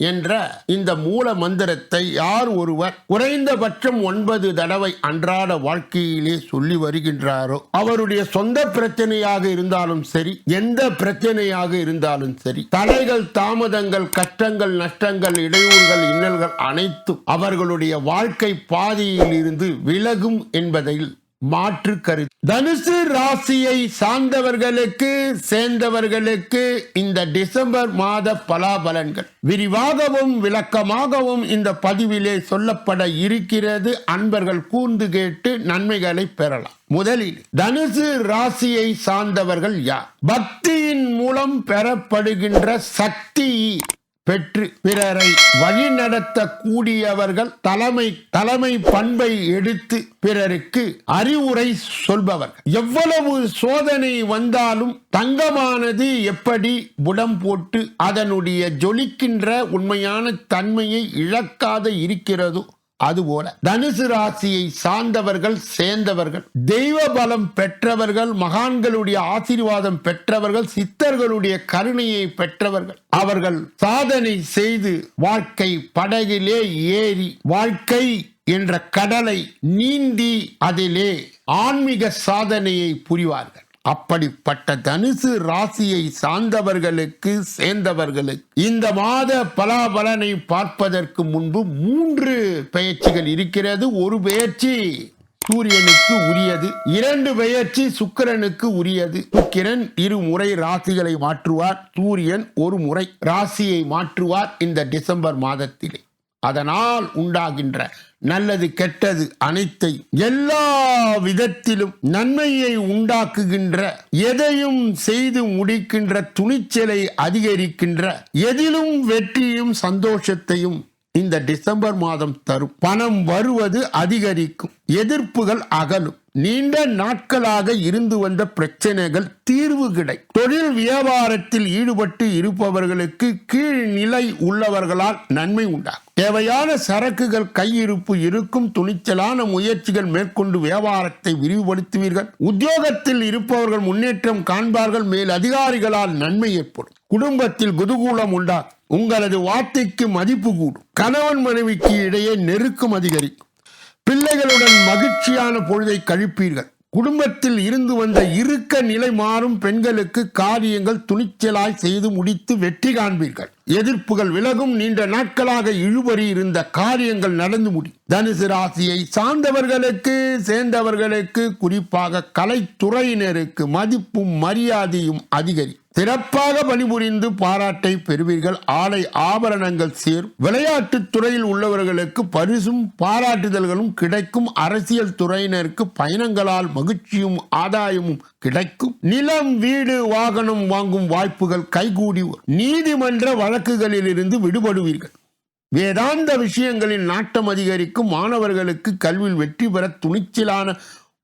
என்ற இந்த மூல மந்திரத்தை யார் ஒருவர் குறைந்தபட்சம் ஒன்பது தடவை அன்றாட வாழ்க்கையிலே சொல்லி வருகின்றாரோ அவருடைய சொந்த பிரச்சனையாக இருந்தாலும் சரி எந்த பிரச்சனையாக இருந்தாலும் சரி தடைகள் தாமதங்கள் கஷ்டங்கள் நஷ்டங்கள் இடையூறுகள் இன்னல்கள் அனைத்தும் அவர்களுடைய வாழ்க்கை பாதையில் இருந்து விலகும் என்பதில் மாற்று கருத்து தனுசு ராசியை சார்ந்தவர்களுக்கு சேர்ந்தவர்களுக்கு இந்த டிசம்பர் மாத பலாபலன்கள். விரிவாகவும் விளக்கமாகவும் இந்த பதிவிலே சொல்லப்பட இருக்கிறது. அன்பர்கள் கூர்ந்து கேட்டு நன்மைகளை பெறலாம். முதலில் தனுசு ராசியை சார்ந்தவர்கள் யார்? பக்தியின் மூலம் பெறப்படுகின்ற சக்தி பெற்று பிறரை வழிநடத்த கூடியவர்கள் தலைமை தலைமை பண்பை எடுத்து பிறருக்கு அறிவுரை சொல்பவர்கள். எவ்வளவு சோதனை வந்தாலும் தங்கமானது எப்படி புடம் போட்டு அதனுடைய ஜொலிக்கின்ற உண்மையான தன்மையை இழக்காத இருக்கிறதோ அதுபோல தனுசு ராசியை சார்ந்தவர்கள் சேர்ந்தவர்கள் தெய்வ பலம் பெற்றவர்கள் மகான்களுடைய ஆசீர்வாதம் பெற்றவர்கள் சித்தர்களுடைய கருணையை பெற்றவர்கள். அவர்கள் சாதனை செய்து வாழ்க்கை படகிலே ஏறி வாழ்க்கை என்ற கடலை நீந்தி அதிலே ஆன்மீக சாதனையை புரிவார்கள். அப்படிப்பட்ட தனுசு ராசியை சார்ந்தவர்களுக்கு சேர்ந்தவர்களுக்கு இந்த மாத பலாபலனை பார்ப்பதற்கு முன்பு மூன்று பயிற்சிகள் இருக்கிறது. ஒரு பெயர்ச்சி சூரியனுக்கு உரியது இரண்டு பெயர்ச்சி சுக்கிரனுக்கு உரியது. சுக்கிரன் இரு முறை ராசிகளை மாற்றுவார் சூரியன் ஒரு முறை ராசியை மாற்றுவார் இந்த டிசம்பர் மாதத்திலே. அதனால் உண்டாகின்ற நல்லது கெட்டது அனைத்தை எல்லா விதத்திலும் நன்மையை உண்டாக்குகின்ற எதையும் செய்து முடிக்கின்ற துணிச்சலை அதிகரிக்கின்ற எதிலும் வெற்றியும் சந்தோஷத்தையும் இந்த டிசம்பர் மாதம் தரும். பணம் வருவது அதிகரிக்கும் எதிர்ப்புகள் அகலும். நீண்ட நாட்களாக இருந்து வந்த பிரச்சனைகள் தீர்வு கிடை தொழில் வியாபாரத்தில் ஈடுபட்டு இருப்பவர்களுக்கு கீழ் நிலை உள்ளவர்களால் நன்மை உண்டாகும் தேவையான சரக்குகள் கையிருப்பு இருக்கும் துணிச்சலான முயற்சிகள் மேற்கொண்டு வியாபாரத்தை விரிவுபடுத்துவீர்கள். உத்தியோகத்தில் இருப்பவர்கள் முன்னேற்றம் காண்பார்கள் மேல் அதிகாரிகளால் நன்மை ஏற்படும். குடும்பத்தில் குதூகூலம் உண்டாகும் உங்களது வார்த்தைக்கு மதிப்பு கூடும். கணவன் மனைவிக்கு இடையே நெருக்கம் அதிகரிக்கும். பிள்ளைகளுடன் மகிழ்ச்சியான பொழுதை கழிப்பீர்கள். குடும்பத்தில் இருந்து வந்த இறுக்க நிலை மாறும் பெண்களுக்கு காரியங்கள் துணிச்சலாய் செய்து முடித்து வெற்றி காண்பீர்கள். எதிர்ப்புகள் விலகும் நீண்ட நாட்களாக இழுபறி இருந்த காரியங்கள் நடந்து முடி தனுசு ராசியை சார்ந்தவர்களுக்கு சேர்ந்தவர்களுக்கு குறிப்பாக கலைத்துறையினருக்கு மதிப்பும் மரியாதையும் அதிகரி சிறப்பாக பணிபுரிந்து பாராட்டை பெறுவீர்கள். ஆடை ஆபரணங்கள் சேர். விளையாட்டுத் துறையில் உள்ளவர்களுக்கு பரிசும் பாராட்டுதல்களும் கிடைக்கும். அரசியல் துறையினருக்கு பயணங்களால் மகிழ்ச்சியும் ஆதாயமும் கிடைக்கும். நிலம் வீடு வாகனம் வாங்கும் வாய்ப்புகள் கைகூடி நீதிமன்ற வழக்குகளில் இருந்து விடுபடுவீர்கள். வேதாந்த விஷயங்களில் நாட்டம் அதிகரிக்கும். மாணவர்களுக்கு கல்வியில் வெற்றி பெற துணிச்சலான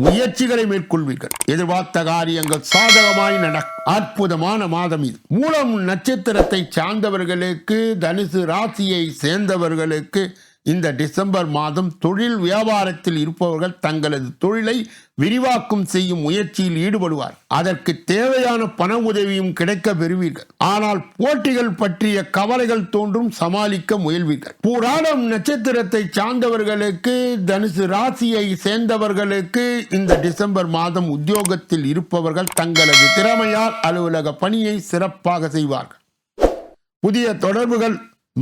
முயற்சிகளை மேற்கொள்வீர்கள். எதிர்பார்த்த காரியங்கள் சாதகமாய் நடக்கும் அற்புதமான மாதம் இது. மூலம் நட்சத்திரத்தை சார்ந்தவர்களுக்கு தனுசு ராசியை சேர்ந்தவர்களுக்கு இந்த டிசம்பர் மாதம் தொழில் வியாபாரத்தில் இருப்பவர்கள் தங்களது தொழிலை விரிவாக்கம் செய்யும் முயற்சியில் ஈடுபடுவார். அதற்கு தேவையான பண உதவியும் கிடைக்க பெறுவீர்கள். ஆனால் போட்டிகள் பற்றிய கவலைகள் தோன்றும் சமாளிக்க முயல்வீர்கள். பூராடம் நட்சத்திரத்தை சார்ந்தவர்களுக்கு தனுசு ராசியை சேர்ந்தவர்களுக்கு இந்த டிசம்பர் மாதம் உத்தியோகத்தில் இருப்பவர்கள் தங்களது திறமையால் அலுவலக பணியை சிறப்பாக செய்வார்கள். புதிய தொடர்புகள்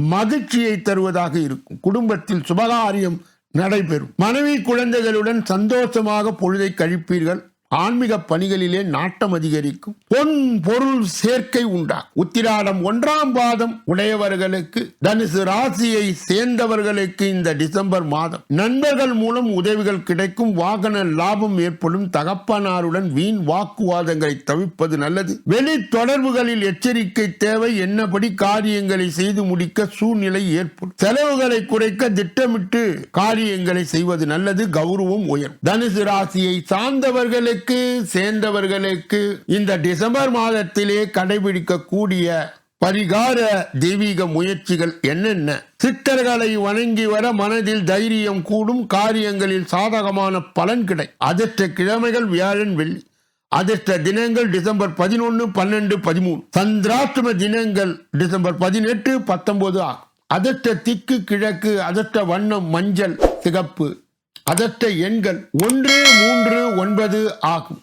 மகிழ்ச்சியை தருவதாக இருக்கும். குடும்பத்தில் சுபகாரியம் நடைபெறும். மனைவி குழந்தைகளுடன் சந்தோஷமாக பொழுதை கழிப்பீர்கள். ஆன்மீக பணிகளிலே நாட்டம் அதிகரிக்கும். பொன் பொருள் சேர்க்கை உண்டாகும் உத்திராடம் ஒன்றாம் பாதம் உடையவர்களுக்கு தனுசு ராசியை சேர்ந்தவர்களுக்கு இந்த டிசம்பர் மாதம். நண்பர்கள் மூலம் உதவிகள் கிடைக்கும் வாகன லாபம் ஏற்படும் தகப்பனாருடன் வீண் வாக்குவாதங்களை தவிர்ப்பது நல்லது. வெளி தொடர்புகளில் எச்சரிக்கை தேவை என்னபடி காரியங்களை செய்து முடிக்க சூழ்நிலை ஏற்படும். செலவுகளை குறைக்க திட்டமிட்டு காரியங்களை செய்வது நல்லது கௌரவம் உயரும். தனுசு ராசியை சார்ந்தவர்களுக்கு ராசிகளுக்கு சேர்ந்தவர்களுக்கு இந்த டிசம்பர் மாதத்திலே கடைபிடிக்கக்கூடிய பரிகார தெய்வீக முயற்சிகள் என்னென்ன? சித்தர்களை வணங்கி வர மனதில் தைரியம் கூடும் காரியங்களில் சாதகமான பலன் கிடை. அதிர்ஷ்ட கிழமைகள் வியாழன் வெள்ளி. அதிர்ஷ்ட தினங்கள் டிசம்பர் பதினொன்று பன்னெண்டு பதிமூணு. சந்திராஷ்டம தினங்கள் டிசம்பர் பதினெட்டு பத்தொன்பது ஆகும். அதிர்ஷ்ட திக்கு கிழக்கு அதிர்ஷ்ட வண்ணம் மஞ்சள் சிகப்பு. அதற்ற எண்கள் ஒன்று மூன்று ஒன்பது ஆகும்.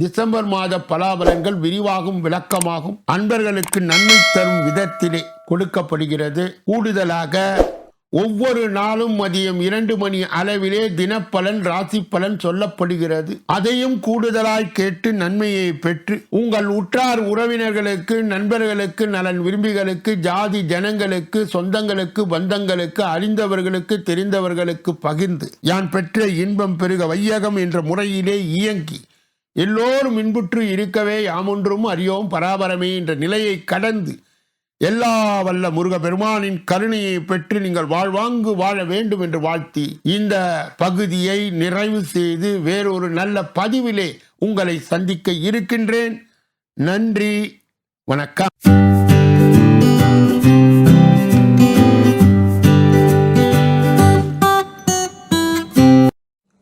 டிசம்பர் மாத பலாபலங்கள் விரிவாகும் விளக்கமாகும். அன்பர்களுக்கு நன்மை தரும் விதத்திலே கொடுக்கப்படுகிறது. கூடுதலாக ஒவ்வொரு நாளும் மதியம் இரண்டு மணி அளவிலே தினப்பலன் ராசி பலன் சொல்லப்படுகிறது. அதையும் கூடுதலாய் கேட்டு நன்மையை பெற்று உங்கள் உற்றார் உறவினர்களுக்கு நண்பர்களுக்கு நலன் விரும்பிகளுக்கு ஜாதி ஜனங்களுக்கு சொந்தங்களுக்கு பந்தங்களுக்கு அறிந்தவர்களுக்கு தெரிந்தவர்களுக்கு பகிர்ந்து யான் பெற்ற இன்பம் பெருக வையகம் என்ற முறையிலே இயங்கி எல்லோரும் இன்புற்று இருக்கவே யாமொன்றும் அறியோம் பராபரமே என்ற நிலையை கடந்து எல்லா வல்ல முருக பெருமானின் கருணையை பெற்று நீங்கள் வாழ்வாங்கு வாழ வேண்டும் என்று வாழ்த்தி இந்த பகுதியை நிறைவு செய்து வேறொரு நல்ல பதிவிலே உங்களை சந்திக்க இருக்கின்றேன். நன்றி. வணக்கம்.